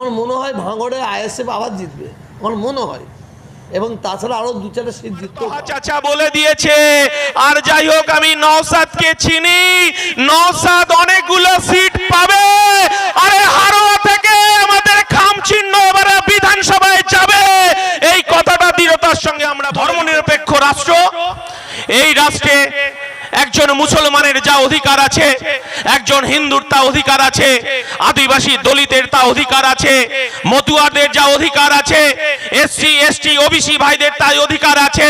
আমার মনে হয় ভাঙড়ে আইএসএফ আবার জিতবে। আমার মনে হয়। এবং তাছাড়া আরও দু চারটা সিট জিততে চাচা বলে দিয়েছে। আর যাই হোক আমি নওসাদকে চিনি। নওসাদ অনেকগুলো সিট পাবে। আরে হারোয়া থেকে আমাদের খাম চিহ্ন এবারে বিধানসভায় যাবে। এই কথাটা দৃঢ়তার সঙ্গে আমরা ধর্মনিরপেক্ষ রাষ্ট্র। এই রাষ্ট্রে একজন মুসলমানের যা অধিকার আছে, একজন হিন্দুর তা অধিকার আছে, আদিবাসী দলিতের তা অধিকার আছে, মতুয়াদের যা অধিকার আছে, এসসি, এসটি, ওবিসি ভাইদের তাই অধিকার আছে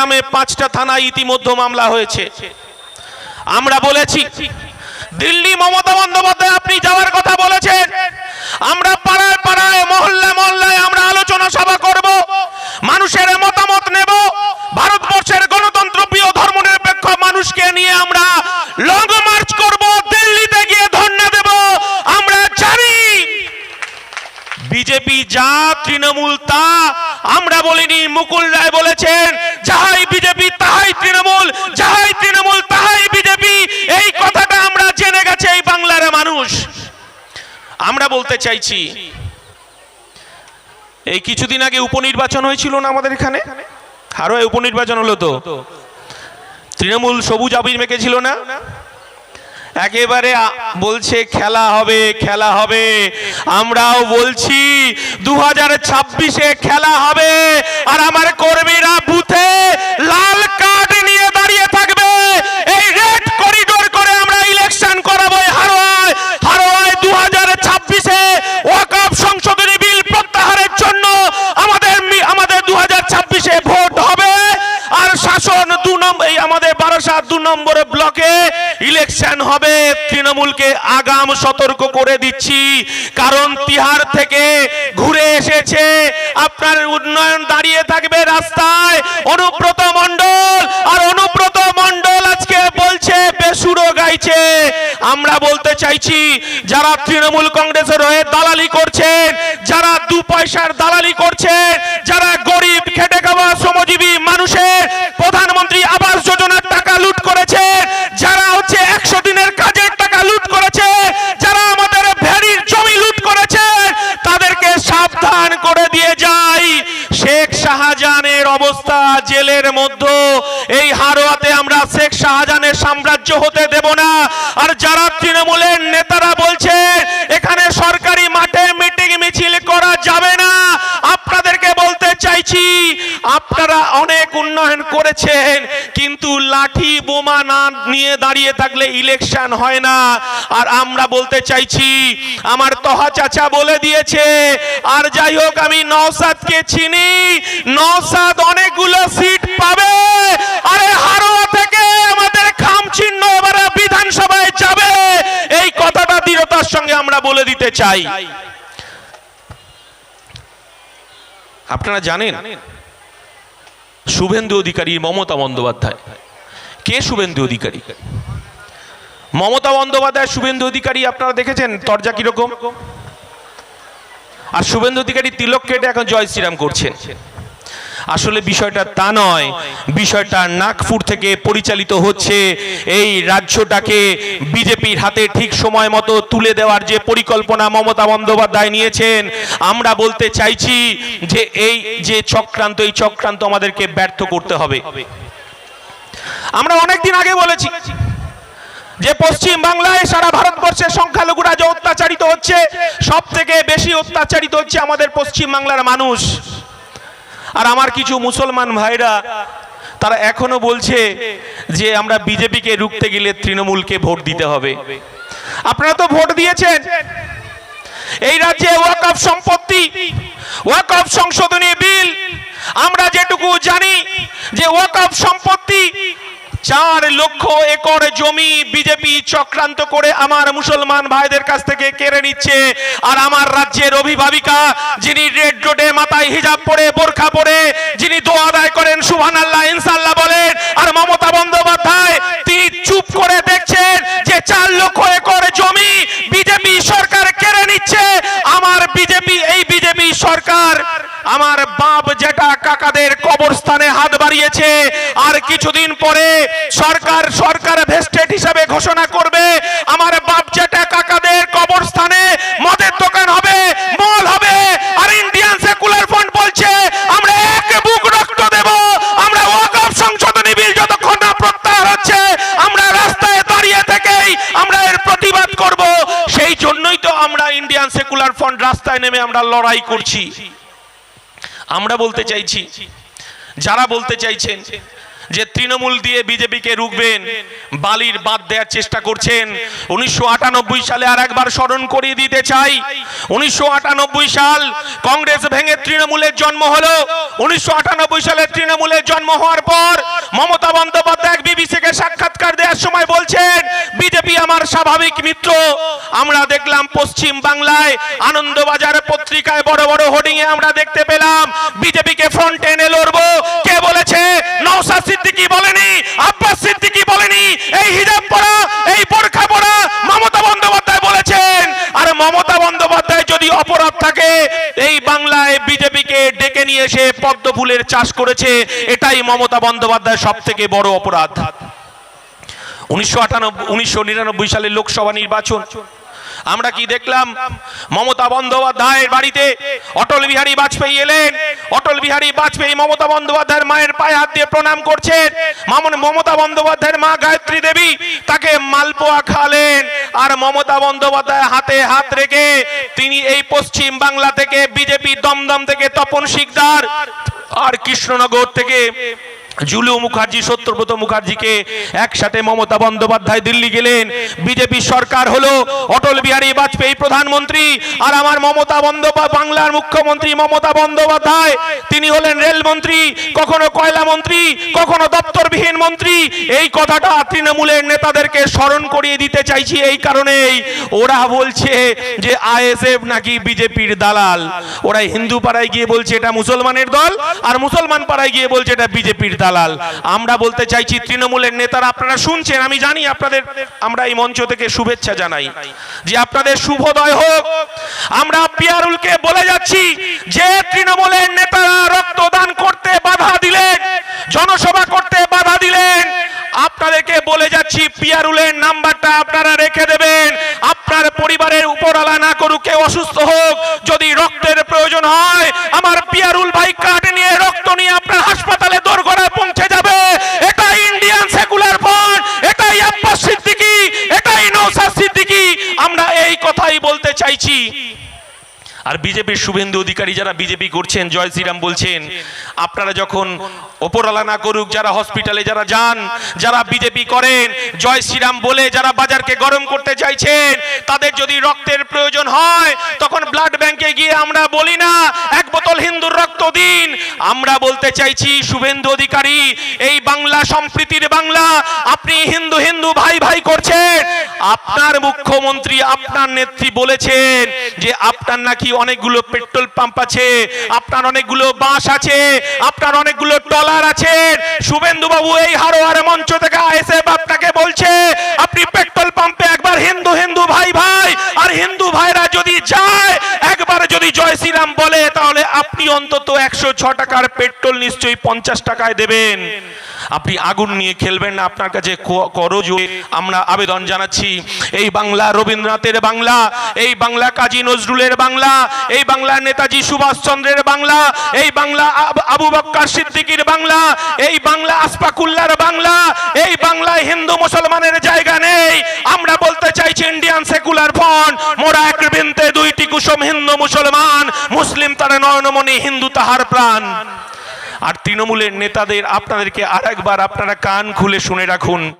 নামে পাঁচটা থানায় ইতিমধ্যে মামলা হয়েছে। আমরা বলেছি, দিল্লি মমতা বন্দ্যোপাধ্যায় আপনি যাওয়ার কথা বলেছেন। আমরা পাড়ায় পাড়ায়, মহল্লায় মহল্লায় আমরা আলোচনা সভা করব মানুষের মতামত নেব ভারতবর্ষের গণতন্ত্র প্রিয় ধর্মনিরপেক্ষ মানুষকে নিয়ে আমরা লং মার্চ করব দিল্লিতে গিয়ে ধর্ণা দেব আমরা জানি বিজেপি যা তৃণমূল তা আমরা বলিনি মুকুল রায় বলেছেন যাহাই বিজেপি তাহাই তৃণমূল যাহাই তৃণমূল তাহাই বিজেপি এই কথাটা আমরা জেনে গেছে এই বাংলার মানুষ আমরা বলতে চাইছি। এই কিছুদিন আগে উপনির্বাচন হয়েছিল না আমাদের এখানে? আরও উপনির্বাচন হলো তো। তৃণমূল সবুজ আবির মেখেছিল না? একেবারে বলছে, খেলা হবে খেলা হবে। আমরাও বলছি দু হাজার ছাব্বিশে খেলা হবে। আর আমার কর্মীরা বুথে লাল কার্ড নিয়ে দাঁড়িয়ে থাকবে এই রেড করিডোর করে আমরা ইলেকশন করাবো এই হারোয়ায় হারোয়ায় দু হাজার ছাব্বিশে ওয়াকফ সংশোধনী বিল প্রত্যাহারের জন্য আমাদের মি- আমাদের দু হাজার ছাব্বিশে ভোট হবে আর শাসন দু নম্বর এই আমাদের বারাসাত দু নম্বরে ব্লকে ইলেকশন হবে। তৃণমূলকে আগাম সতর্ক করে দিচ্ছি। কারণ তিহার থেকে ঘুরে এসেছে। আপনার উন্নয়ন দাঁড়িয়ে থাকবে রাস্তায়। অনুব্রত মণ্ডল আর অনুব্রত মণ্ডল আজকে বলছে, বেসুরো গাইছে। আমরা বলতে চাইছি, যারা তৃণমূল কংগ্রেসের হয়ে দালালি করছেন, যারা দু পয়সার দালালি করছেন যারা গরিব খেটে খাওয়া শ্রমজীবী মানুষের প্রধানমন্ত্রী আবাস যোজনার টাকা লুট করেছে যারা হচ্ছে একশো দিনের কাজের টাকা লুট করেছে যারা আমাদের ভেড়ির জমি লুট করেছে তাদেরকে সাবধান করে দিয়ে যাই শেখ শাহজাহানের অবস্থা জেলের মধ্যে এই হারোয়াতে আমরা শেখ শাহজাহানের সাম্রাজ্য হতে দেব না। আর যারা তৃণমূলের নেতারা বলছে, এখানে সরকারি মাঠে মিটিং মিছিল করা যাবে না, আপনাদেরকে বলতে চাইছি, আপনারা উন্নয়ন করেছেন, কিন্তু লাঠি বোমা না নিয়ে দাঁড়িয়ে থাকলে ইলেকশন হয় না। আর আমরা বলতে চাইছি, আমার তহা চাচা বলে দিয়েছে, আর যাই হোক, আমি নওসাদকে চিনি নওসাদ অনেকগুলো সিট পাবে। আরে হারোয়া থেকে আমাদের খাম চিহ্ন এবারে বিধানসভায় যাবে। এই কথাটা দৃঢ়তার সঙ্গে আমরা বলে দিতে চাই। আপনারা জানেন শুভেন্দু অধিকারী মমতা বন্দ্যোপাধ্যায়। কে শুভেন্দু অধিকারী? মমতা বন্দ্যোপাধ্যায় শুভেন্দু অধিকারী, আপনারা দেখেছেন তরজা কীরকম? আর শুভেন্দু অধিকারী তিলক কেটে এখন জয় শ্রীরাম করছেন। আসলে বিষয়টা তা নয়। বিষয়টা নাগপুর থেকে পরিচালিত হচ্ছে। এই রাজ্যটাকে বিজেপির হাতে ঠিক সময় মতো তুলে দেওয়ার যে পরিকল্পনা মমতা বন্দ্যোপাধ্যায় নিয়েছেন, আমরা বলতে চাইছি যে এই যে চক্রান্ত, এই চক্রান্ত আমাদেরকে ব্যর্থ করতে হবে। আমরা অনেকদিন আগে বলেছি যে পশ্চিম বাংলায় সারা ভারতবর্ষের সংখ্যালঘুরা যে অত্যাচারিত হচ্ছে সব থেকে বেশি অত্যাচারিত হচ্ছে আমাদের পশ্চিম বাংলার মানুষ। আর আমার কিছু মুসলমান ভাইরা, তারা এখনও বলছে যে আমরা বিজেপিকে রুখতে গেলে তৃণমূলকে ভোট দিতে হবে। আপনারা তো ভোট দিয়েছেন। এই রাজ্যে ওয়াকফ সম্পত্তি ওয়াকফ সংশোধনী বিল, আমরা যেটুকু জানি যে ওয়াকফ সম্পত্তি চার লক্ষ একর জমি বিজেপি চক্রান্ত করে আমার মুসলমান ভাইদের কাছ থেকে কেড়ে নিচ্ছে। আর আমার রাজ্যের অভিভাবিকা যিনি রেড রোডে মাথায় হিজাব পরে, বোরখা পরে, যিনি দো আদায় করেন সুহান আল্লাহ ইনসাল্লাহ বলেন, আর মমতা বন্দ্যোপাধ্যায় তিনি চুপ করে দেখছেন যে চার লক্ষ একর জমি বিজেপি সরকার কেড়ে নিচ্ছে। আমার বিজেপি এই বিজেপি সরকার আমার বাপ জেঠা কাকাদের কবরস্থানে হাত বাড়িয়েছে। আর কিছু ঘোষণা করবে, আমার বাপ জেঠা কাকাদের কবরস্থানে মদের দোকান হবে, মল হবে, আর ইন্ডিয়ান সেকুলার ফ্রন্ট বলছে, আমরা এক বুক রক্ত দেব, আমরা ওয়াকফ সংশোধনী বিল যতক্ষণ না প্রত্যাহার হচ্ছে, আমরা রাস্তায় দাঁড়িয়ে থেকেই আমরা এর প্রতিবাদ করব। সেই জন্যই তো আমরা ইন্ডিয়ান সেকুলার ফ্রন্ট রাস্তায় নেমে আমরা লড়াই করছি। আমরা বলতে চাইছি, যারা বলতে চাইছেন যে তৃণমূল দিয়ে বিজেপিকে রুখবেন, বালির বাদ দেওয়ার চেষ্টা করছেন। উনিশশো আটানব্বই সালে আর একবার স্মরণ করিয়ে দিতে চাই। উনিশশো আটানব্বই সাল কংগ্রেস ভেঙে তৃণমূলের জন্ম হলো। উনিশশো সালে তৃণমূলের জন্ম হওয়ার পর মমতা বন্দ্যোপাধ্যায় বিবিসিকে সাক্ষাৎকার দেওয়ার সময় বলছেন, বিজেপি আমার স্বাভাবিক মিত্র। আমরা দেখলাম পশ্চিম বাংলায় আনন্দবাজার পত্রিকায় বড় বড় হোর্ডিং এ আমরা দেখতে পেলাম, বিজেপিকে ফ্রন্টে এনে লড়বো। সিদ্দিকী বলেনি, আব্বাস সিদ্দিকী বলেনি, এই হিজাব পরা এই বোরখা পরা মমতা বন্দ্যোপাধ্যায় বলেছেন। আর মমতা বন্দ্যোপাধ্যায় যদি অপরাধ থাকে, এই বাংলায় বিজেপিকে ডেকে নিয়ে এসে পদ্ম ফুলের চাষ করেছে, এটাই মমতা বন্দ্যোপাধ্যায় সব থেকে বড় অপরাধ। উনিশশো আটানব্বই, উনিশশো নিরানব্বই সালের লোকসভা নির্বাচন আমরা কি দেখলাম? মমতা বন্দ্যোপাধ্যায়ের বাড়িতে অটল বিহারী বাজপেয়ী এলেন। অটল বিহারী বাজপেয়ী মমতা বন্দ্যোপাধ্যায়ের মায়ের পায়ে হাত দিয়ে প্রণাম করছেন। মামন মমতা বন্দ্যোপাধ্যায়ের মা গায়ত্রী দেবী তাকে মালপোয়া খালেন আর মমতা বন্দ্যোপাধ্যায় হাতে হাত রেখে তিনি এই পশ্চিম বাংলা থেকে বিজেপি দমদম থেকে তপন শিকদার আর কৃষ্ণনগর থেকে জুলু মুখার্জি, সত্যব্রত মুখার্জিকে একসাথে মমতা বন্দ্যোপাধ্যায় দিল্লি গেলেন। বিজেপি সরকার হলো অটল বিহারী বাজপেয়ী প্রধানমন্ত্রী আর আমার মমতা বন্দ্যোপাধ্যায় বাংলার মুখ্যমন্ত্রী মমতা বন্দ্যোপাধ্যায়। তিনি হলেন রেলমন্ত্রী কখনো কয়লা মন্ত্রী, কখনো দপ্তরবিহীন মন্ত্রী। এই কথাটা তৃণমূলের নেতাদেরকে স্মরণ করিয়ে দিতে চাইছি এই কারণেই। ওরা বলছে যে আইএসএফ নাকি বিজেপির দালাল। ওরা হিন্দু পাড়ায় গিয়ে বলছে এটা মুসলমানের দল আর মুসলমান পাড়ায় গিয়ে বলছে এটা বিজেপির দালাল। আমরা বলতে চাইছি তৃণমূলের নেতারা, আপনারা শুনছেন, আমি জানি আপনাদের, আমরা এই মঞ্চ থেকে শুভেচ্ছা জানাই। যে আপনাদের শুভোদয় হোক, আমরা পিয়ারুলকে বলে যাচ্ছি যে তৃণমূলের নেতারা রক্তদান করতে বাধা দিলেন, জনসভা করতে বাধা দিলেন। আপনাদেরকে বলে যাচ্ছি, পিয়ারুলের নাম্বারটা আপনারা রেখে দেবেন। আপনার পরিবারের উপরালা না করুক, কেউ অসুস্থ হোক যদি রক্তের প্রয়োজন হয় আমার পিয়ারুল ভাই কার্ড নিয়ে রক্ত নিয়ে আপনার হাসপাতালে দোরগোড়ায় পৌঁছে যাবে এটা ইন্ডিয়ান সেকুলার ফ্রন্ট সিদ্দিকী, এটাই নৌসাদ সিদ্দিকী। আমরা এই কথাই বলতে চাইছি। আর বিজেপির শুভেন্দু অধিকারী যারা বিজেপি করছেন, জয় শ্রীরাম বলছেন, আপনারা যখন ওপরালা না করুক যারা হসপিটালে যারা যান, যারা বিজেপি করেন, জয় শ্রীরাম বলে যারা বাজারকে গরম করতে চাইছেন, তাদের যদি রক্তের প্রয়োজন হয়, তখন ব্লাড ব্যাংকে গিয়ে আমরা বলি না এক বোতল হিন্দুর রক্ত দিন। আমরা বলতে চাইছি, শুভেন্দু অধিকারী, এই বাংলা সম্প্রীতির বাংলা, আপনি হিন্দু হিন্দু ভাই ভাই করছেন। আপনার মুখ্যমন্ত্রী, আপনার নেত্রী বলেছেন যে আপনার নাকি অনেকগুলো পেট্রোল পাম্প আছে, আপনার অনেকগুলো বাস আছে, আপনার অনেকগুলো টলার আছে। শুভেন্দু বাবু এই হারোয়ার মঞ্চ থেকে এসে আপনাকে বলছে, আপনি পেট্রোল পাম্পে একবার হিন্দু হিন্দু ভাই ভাই আর হিন্দু ভাইরা যদি যায় যদি জয় শ্রীরাম বলে, তাহলে আপনি অন্তত একশো ছ টাকার পেট্রোল নিশ্চয়ই পঞ্চাশ টাকায় দেবেন। আপনি আগুন নিয়ে খেলবেন না, আপনার কাছে করজ। আমরা আবেদন জানাচ্ছি, এই বাংলা রবীন্দ্রনাথের বাংলা, এই বাংলা কাজী নজরুলের বাংলা, এই বাংলা নেতাজি সুভাষচন্দ্রের বাংলা, এই বাংলা আবু বক্কর সিদ্দিকীর বাংলা, এই বাংলা আসফাকুল্লার বাংলা, এই বাংলায় হিন্দু মুসলমানের কুসুম হিন্দু মুসলমান, মুসলিম তারা নয়নমণি, হিন্দু তাহার প্রাণ। আর তৃণমূলের নেতাদের, আপনাদেরকে আর একবার আপনারা কান খুলে শুনে রাখুন।